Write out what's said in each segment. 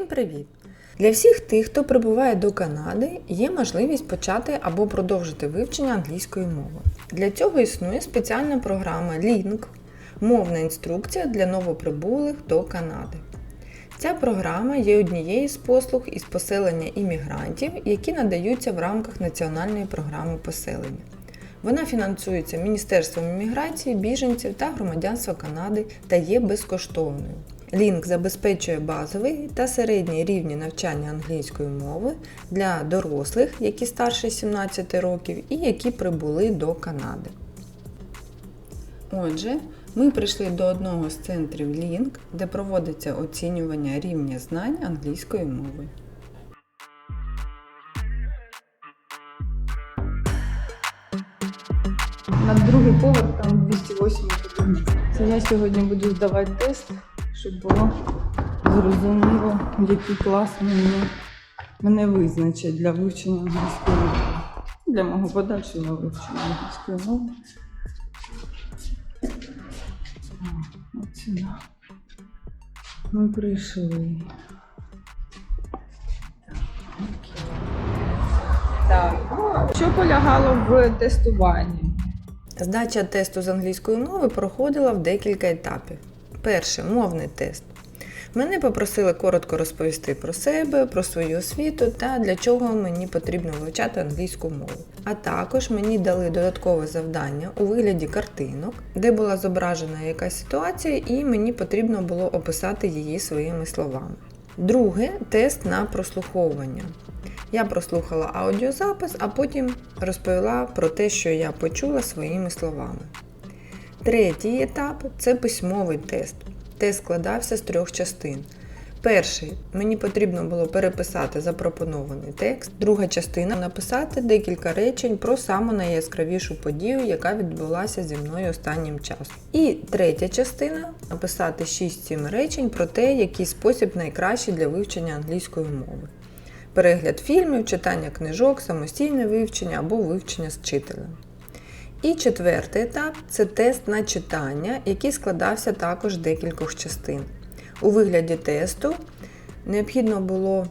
Всім привіт! Для всіх тих, хто прибуває до Канади, є можливість почати або продовжити вивчення англійської мови. Для цього існує спеціальна програма Link мовна інструкція для новоприбулих до Канади. Ця програма є однією з послуг із поселення іммігрантів, які надаються в рамках національної програми поселення. Вона фінансується Міністерством імміграції, біженців та громадянства Канади та є безкоштовною. Лінк забезпечує базовий та середній рівні навчання англійської мови для дорослих, які старше 17 років і які прибули до Канади. Отже, ми прийшли до одного з центрів Лінк, де проводиться оцінювання рівня знань англійської мови. На другий поверх там 208 кабінет. Я сьогодні буду здавати тест, щоб було зрозуміло, який клас мені, мене визначать для вивчення англійської мови. Для мого подальшого вивчення англійської мови. От сюди. Ми прийшли. Так, ну, що полягало в тестуванні? Здача тесту з англійської мови проходила в декілька етапів. Перше мовний тест. Мене попросили коротко розповісти про себе, про свою освіту та для чого мені потрібно вивчати англійську мову. А також мені дали додаткове завдання у вигляді картинок, де була зображена якась ситуація, і мені потрібно було описати її своїми словами. Друге тест на прослуховування. Я прослухала аудіозапис, а потім розповіла про те, що я почула своїми словами. Третій етап це письмовий тест. Тест складався з трьох частин. Перший мені потрібно було переписати запропонований текст. Друга частина написати декілька речень про саму найяскравішу подію, яка відбулася зі мною останнім часом. І третя частина написати 6-7 речень про те, який спосіб найкращий для вивчення англійської мови. Перегляд фільмів, читання книжок, самостійне вивчення або вивчення з вчителем. І четвертий етап це тест на читання, який складався також декількох частин. У вигляді тесту необхідно було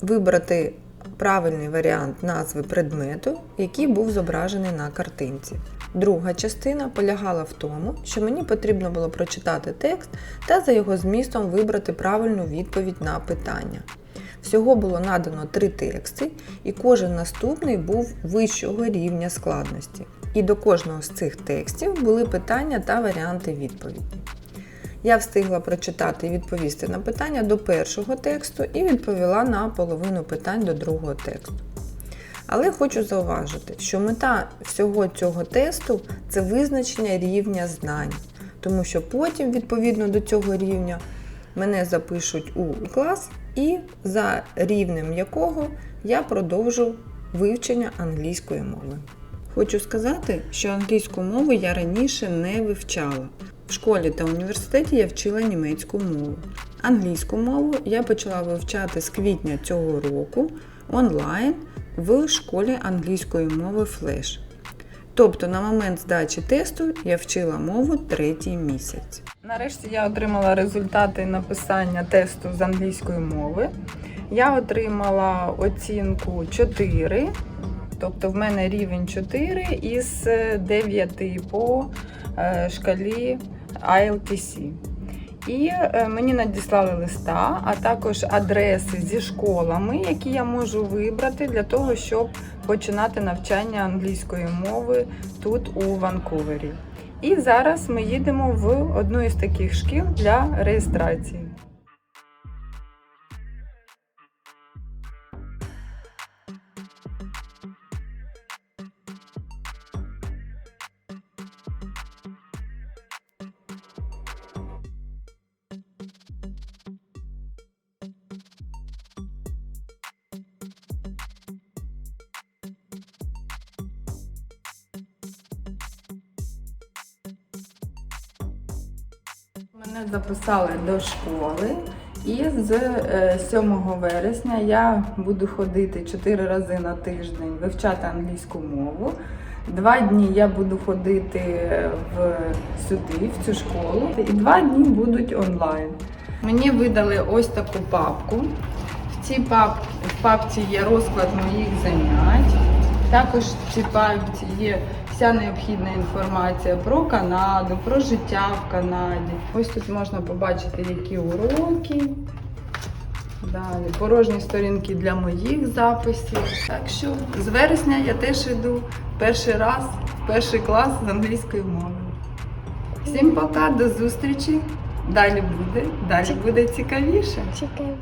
вибрати правильний варіант назви предмету, який був зображений на картинці. Друга частина полягала в тому, що мені потрібно було прочитати текст та за його змістом вибрати правильну відповідь на питання. Всього було надано три тексти, і кожен наступний був вищого рівня складності. І до кожного з цих текстів були питання та варіанти відповіді. Я встигла прочитати і відповісти на питання до першого тексту і відповіла на половину питань до другого тексту. Але хочу зауважити, що мета всього цього тесту це визначення рівня знань, тому що потім, відповідно до цього рівня, мене запишуть у клас, і за рівнем якого я продовжу вивчення англійської мови. Хочу сказати, що англійську мову я раніше не вивчала. В школі та університеті я вчила німецьку мову. Англійську мову я почала вивчати з квітня цього року онлайн в школі англійської мови Flash. Тобто на момент здачі тесту я вчила мову третій місяць. Нарешті я отримала результати написання тесту з англійської мови. Я отримала оцінку 4, тобто в мене рівень 4 із 9 по е, шкалі IELTC. І е, мені надіслали листа, а також адреси зі школами, які я можу вибрати для того, щоб починати навчання англійської мови тут у Ванкувері. І зараз ми їдемо в одну із таких шкіл для реєстрації. Мене записали до школи, і з е, 7 вересня я буду ходити 4 рази на тиждень вивчати англійську мову. Два дні я буду ходити в сюди, в цю школу, і два дні будуть онлайн. Мені видали ось таку папку. В цій пап... в папці є розклад моїх занять. Також в цій папці є вся необхідна інформація про Канаду, про життя в Канаді. Ось тут можна побачити, які уроки. Далі порожні сторінки для моїх записів. Так що з вересня я теж йду перший раз перший клас з англійської мови. Всім пока, до зустрічі. Далі буде, далі буде цікавіше. Цікаві.